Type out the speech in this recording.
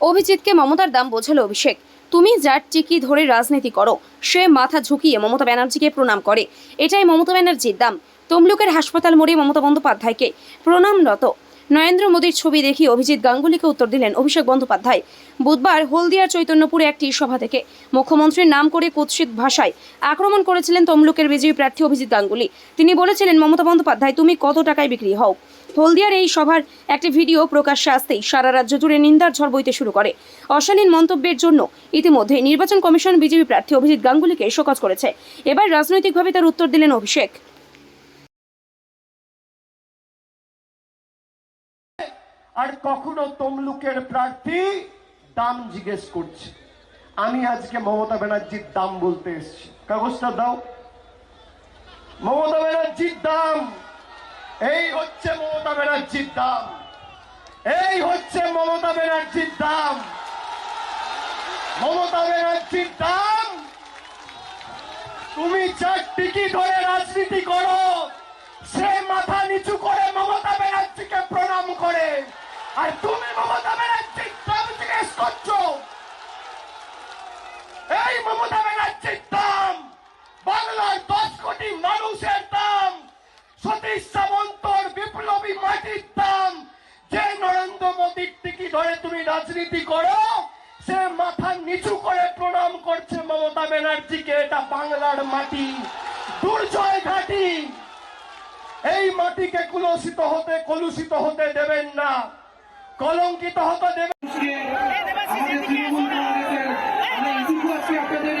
অভিজিৎকে মমতার দাম বোঝালো অভিষেক। তুমি যার চিকি ধরে রাজনীতি করো, সে মাথা ঝুঁকিয়ে মমতা ব্যানার্জিকে প্রণাম করে। এটাই মমতা ব্যানার্জির দাম। তমলুকের হাসপাতাল মোড়ে মমতা বন্দ্যোপাধ্যায়কে প্রণামরত নরেন্দ্র মোদীর ছবি দেখিয়ে অভিজিৎ গাঙ্গুলিকে উত্তর দিলেন অভিষেক বন্দ্যোপাধ্যায়। বুধবার হলদিয়ার চৈতন্যপুরে একটি সভা থেকে মুখ্যমন্ত্রীর নাম করে কুৎসিত ভাষায় আক্রমণ করেছিলেন তমলুকের বিজয়ী প্রার্থী অভিজিৎ গাঙ্গুলি। তিনি বলেছিলেন, মমতা বন্দ্যোপাধ্যায়, তুমি কত টাকায় বিক্রি হও? হলদিয়ার এই সভার একটি ভিডিও প্রকাশ্যে আসতেই সারা রাজ্য জুড়ে নিন্দার ঝড় বইতে শুরু করে। অশালীন মন্তব্যের জন্য ইতিমধ্যে নির্বাচন কমিশন বিজেপি প্রার্থী অভিজিৎ গাঙ্গুলিকে শোকজ করেছে। এবার রাজনৈতিকভাবে তার উত্তর দিলেন অভিষেক। আর কখনো তমলুকের প্রার্থী দাম জিজ্ঞেস করছে। আমি আজকে মমতা ব্যানার্জির দাম বলতে এসেছি। কাগজটা দাও। মমতা ব্যানার্জির দাম। এই হচ্ছে মমতা ব্যানার্জির দাম। এই হচ্ছে মমতা ব্যানার্জির দাম। মমতা ব্যানার্জির দাম। তুমি চার টিকি ধরে রাজনীতি করো। সে মাথা নিচু করে এই মমতা ব্যানার্জির দাম বাংলার দশ কোটি মানুষের দাম, সতীশ সামন্তর বিপ্লবী মাটির দাম। যে নরেন্দ্র মোদীর টিকি ধরে তুমি রাজনীতি করো, সে মাথা নিচু করে প্রণাম করছে মমতা ব্যানার্জিকে, এটা বাংলার মাটি। দুর্জয় ঘাটি। এই মাটিকে কুলসিত হতে, কলুষিত হতে দেবেন না। কলঙ্কিত হতে দেবেন